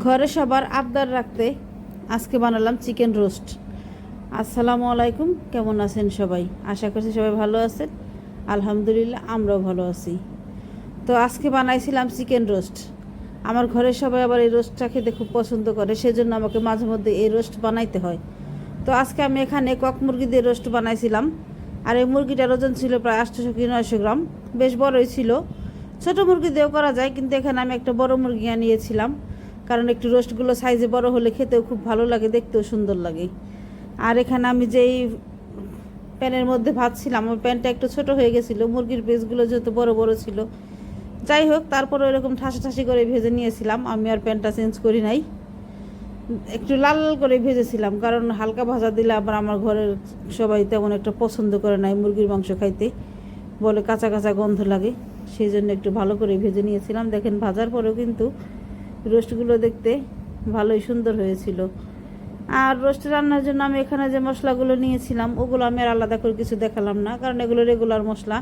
ঘরে সবার আবদার রাখতে আজকে বানালাম চিকেন রোস্ট। আসসালামু আলাইকুম, কেমন আছেন সবাই? আশা করছি সবাই ভালো আছেন। আলহামদুলিল্লাহ, আমরাও ভালো আছি। তো আজকে বানাইছিলাম চিকেন রোস্ট। আমার ঘরের সবাই আবার এই রোস্টটা খেতে খুব পছন্দ করে, সেজন্য আমাকে মাঝে মধ্যে এই রোস্ট বানাইতে হয়। তো আজকে আমি এখানে কক মুরগি দিয়ে রোস্ট বানাইছিলাম। আর এই মুরগিটার ওজন ছিল প্রায় আটশোশো কি নয়শো গ্রাম। বেশ বড়ই ছিল। ছোট মুরগি দিয়েও করা যায়, কিন্তু এখানে আমি একটা বড় মুরগি আনিয়েছিলাম। কারণ একটু রোস্টগুলো সাইজে বড় হলে খেতেও খুব ভালো লাগে, দেখতেও সুন্দর লাগে। আর এখানে আমি যেই প্যানের মধ্যে ভাজছিলাম আমার প্যানটা একটু ছোট হয়ে গেছিল, মুরগির পিসগুলো যেহেতু বড় বড় ছিল। যাই হোক, তারপরে এরকম ঠাসা ঠাসি করে ভেজে নিয়েছিলাম, আমি আর প্যানটা চেঞ্জ করি নাই। একটু লাল লাল করে ভেজেছিলাম, কারণ হালকা ভাজা দিলে আবার আমার ঘরের সবাই তেমন একটা পছন্দ করে নাই মুরগির মাংস খাইতে, বলে কাঁচা কাঁচা গন্ধ লাগে। সেই জন্য একটু ভালো করে ভেজে নিয়েছিলাম। দেখেন, ভাজার পরেও কিন্তু রোস্টগুলো দেখতে ভালোই সুন্দর হয়েছিল। আর রোস্ট রান্নার জন্য আমি এখানে যে মশলাগুলো নিয়েছিলাম, ওগুলো আমি আর আলাদা করে কিছু দেখালাম না, কারণ এগুলো রেগুলার মশলা।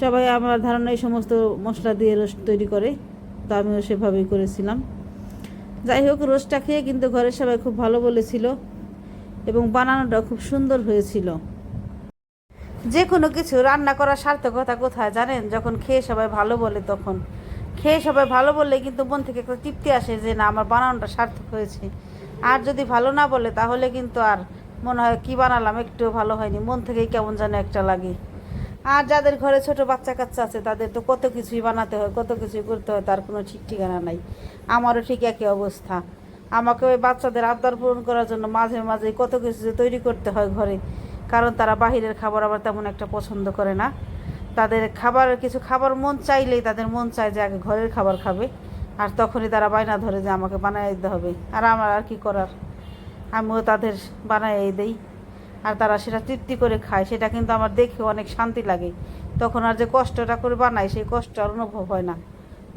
সবাই আমার ধারণা এই সমস্ত মশলা দিয়ে রোস্ট তৈরি করে, তো আমিও সেভাবেই করেছিলাম। যাই হোক, রোস্টটা খেয়ে কিন্তু ঘরের সবাই খুব ভালো বলেছিল এবং বানানোটা খুব সুন্দর হয়েছিল। যে কোনো কিছু রান্না করার সার্থকতা কোথায় জানেন? যখন খেয়ে সবাই ভালো বলে তখন। খেয়ে সবাই ভালো বললে কিন্তু মন থেকে একটা তৃপ্তি আসে যে না, আমার বানানোটা সার্থক হয়েছে। আর যদি ভালো না বলে, তাহলে কিন্তু আর মনে হয় কি বানালাম একটু ভালো হয়নি। মন থেকেই কেমন যেন একটা লাগে। আর যাদের ঘরে ছোট বাচ্চা কাচ্চা আছে, তাদের তো কত কিছুই বানাতে হয়, কত কিছুই করতে হয়, তার কোনো ঠিক ঠিকানা নাই। আমারও ঠিক একই অবস্থা। আমাকে ওই বাচ্চাদের আবদার পূরণ করার জন্য মাঝে মাঝে কত কিছু তৈরি করতে হয় ঘরে, কারণ তারা বাহিরের খাবার আবার তেমন একটা পছন্দ করে না। তাদের খাবার, কিছু খাবার মন চাইলেই তাদের মন চায় যে আগে ঘরের খাবার খাবে। আর তখনই তারা বায়না ধরে যে আমাকে বানাই দিতে হবে। আর আমার আর কি করার? আমিও তাদের বানাই দেই। আর তারা সেটা তৃপ্তি করে খায়। সেটা কিন্তু আমার দেখে অনেক শান্তি লাগে। তখন আর যে কষ্টটা করে বানাই সেই কষ্ট আর অনুভব হয় না।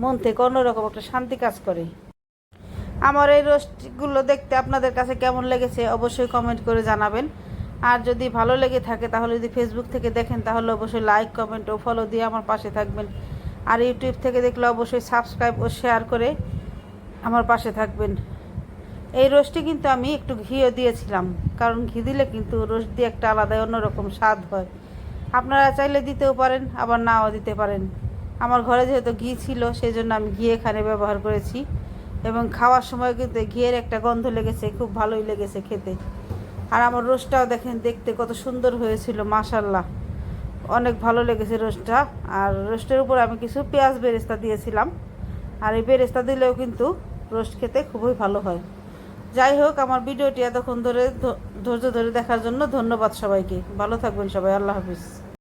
মন থেকে অন্যরকম একটা শান্তি কাজ করে। আমার এই রোস্টগুলো দেখতে আপনাদের কাছে কেমন লেগেছে অবশ্যই কমেন্ট করে জানাবেন। আর যদি ভালো লেগে থাকে তাহলে যদি ফেসবুক থেকে দেখেন, তাহলে অবশ্যই লাইক কমেন্ট ও ফলো দিয়ে আমার পাশে থাকবেন। আর ইউটিউব থেকে দেখলে অবশ্যই সাবস্ক্রাইব ও শেয়ার করে আমার পাশে থাকবেন। এই রোস্টে কিন্তু আমি একটু ঘিও দিয়েছিলাম, কারণ ঘি দিলে কিন্তু রোস্ট দিয়ে একটা আলাদাই অন্যরকম স্বাদ হয়। আপনারা চাইলে দিতেও পারেন, আবার নাও দিতে পারেন। আমার ঘরে যেহেতু ঘি ছিল সেই জন্য আমি ঘি এখানে ব্যবহার করেছি। এবং খাওয়ার সময় কিন্তু ঘিয়ের একটা গন্ধ লেগেছে, খুব ভালোই লেগেছে খেতে। আর আমার রোস্টটাও দেখেন, দেখতে কত সুন্দর হয়েছিল মাশাল্লাহ অনেক ভালো লেগেছে রোস্টটা। আর রোস্টের উপর আমি কিছু পেঁয়াজ বেরেস্তা দিয়েছিলাম। আর এই বেরেস্তা দিলেও কিন্তু রোস্ট খেতে খুবই ভালো হয়। যাই হোক, আমার ভিডিওটি এতক্ষণ ধরে ধৈর্য ধরে দেখার জন্য ধন্যবাদ সবাইকে। ভালো থাকবেন সবাই, আল্লাহ হাফিজ।